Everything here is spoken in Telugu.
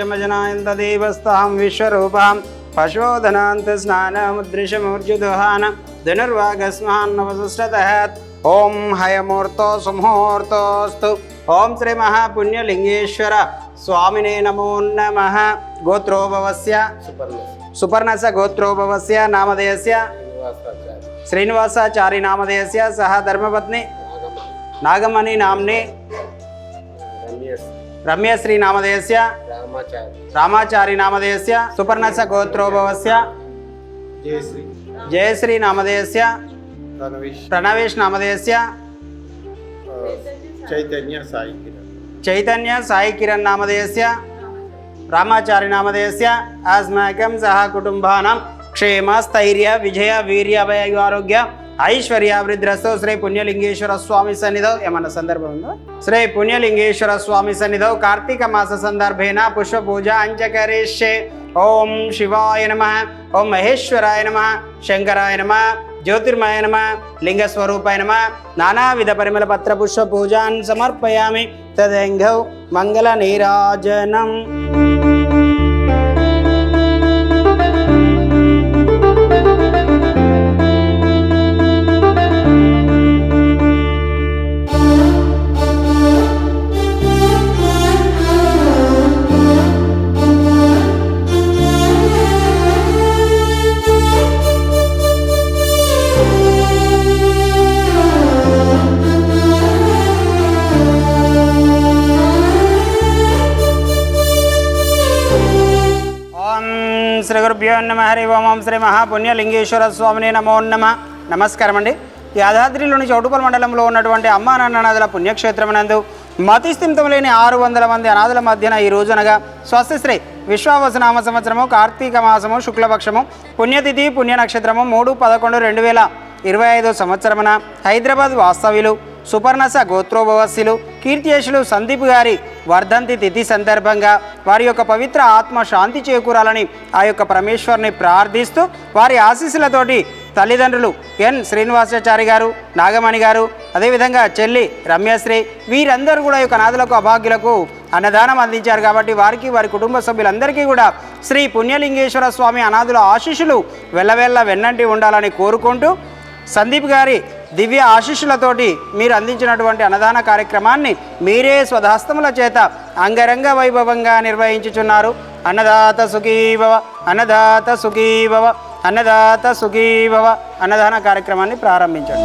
పంచమజనాయంత దేవస్థాం విశ్వరూపాం పశోధనాంత స్నానముద్రిషమూర్జుదుహాన ధనుర్వాగస్మాన్నవసుష్టత ఓం హయమూర్తో సుముహూర్తోస్తు ఓం శ్రీ మహాపుణ్యలింగేశ్వర స్వామినే నమో నమ గోత్రోభవస్య సుపర్ణస గోత్రోభవస్య నామధేయస్య శ్రీనివాసాచారి నామధేయస్య సహ ధర్మపత్ని నాగమణి నామ్ని రమ్యశ్రీ నామధేయస్య రామాచారి. నామధేయస్య సుపర్ణస గోత్రోభవస్య. జయశ్రీ. నామధేయస్య ప్రణవేష్ నామధేయస్య చైతన్య సాయి కిరణ్. చైతన్య సాయి కిరణ్ నామధేయస్య రామాచారి నామధేయస్య అస్మాకం సహ కుటుంబానాం క్షేమ స్థైర్య విజయ వీర్య ఆరోగ్య. ఐశ్వర్య శ్రీ పుణ్యలింగేశ్వర స్వామి సన్నిధౌ. ఏమన్నా సందర్భం ఉందో? శ్రీ పుణ్యలింగేశ్వర స్వామి సన్నిధౌ. కార్తీక మాస సందర్భేన పుష్ప పూజ అంచకరిష్యే ఓం శివాయ నమ. ఓం మహేశ్వరాయ నమ. శంకరాయ నమ. జ్యోతిర్మయ నమ. లింగస్వరూపాయ నమ. నానావిధ పరిమళ పత్ర పుష్ప పూజాన్ సమర్పయామి. తదంగౌ మంగళ నీరాజనం. శ్రీ గురుభ్యో నమ హరి ఓం శ్రీ మహాపుణ్యలింగేశ్వర స్వామిని నమో నమ. నమస్కారం అండి యాదాద్రిలోని చౌటుపల్ మండలంలో ఉన్నటువంటి అమ్మా నాన్ననాథుల పుణ్యక్షేత్రమునందు మతిస్థిమితం లేని ఆరు వందల మంది అనాథుల మధ్యన ఈ రోజునగా స్వస్తిశ్రీ విశ్వావసనామ సంవత్సరము కార్తీక మాసము శుక్లపక్షము పుణ్యతిథి పుణ్య నక్షత్రము మూడు పదకొండు రెండు వేల ఇరవై ఐదో సంవత్సరమున హైదరాబాద్ వాస్తవ్యులు సుపర్ణస గోత్రోభవస్సులు కీర్తియశులు సందీప్ గారి వర్ధంతి తిథి సందర్భంగా వారి యొక్క పవిత్ర ఆత్మ శాంతి చేకూరాలని ఆ యొక్క పరమేశ్వరుని ప్రార్థిస్తూ వారి ఆశీస్సులతోటి తల్లిదండ్రులు ఎన్ శ్రీనివాసాచారి గారు నాగమణి గారు అదేవిధంగా చెల్లి రమ్యశ్రీ వీరందరూ కూడా యొక్క నాదులకు అభాగ్యులకు అన్నదానం అందించారు కాబట్టి వారికి వారి కుటుంబ సభ్యులందరికీ కూడా శ్రీ పుణ్యలింగేశ్వర స్వామి అనాథుల ఆశీస్సులు వెళ్ళవెళ్ళ వెన్నంటి ఉండాలని కోరుకుంటూ సందీప్ గారి దివ్య ఆశీస్సులతోటి మీరు అందించినటువంటి అన్నదాన కార్యక్రమాన్ని మీరే స్వధాస్తముల చేత అంగరంగ వైభవంగా నిర్వహించుచున్నారు. అన్నదాత సుఖీభవ అన్నదాత సుఖీభవ అన్నదాత సుఖీభవ అన్నదాన కార్యక్రమాన్ని ప్రారంభించండి.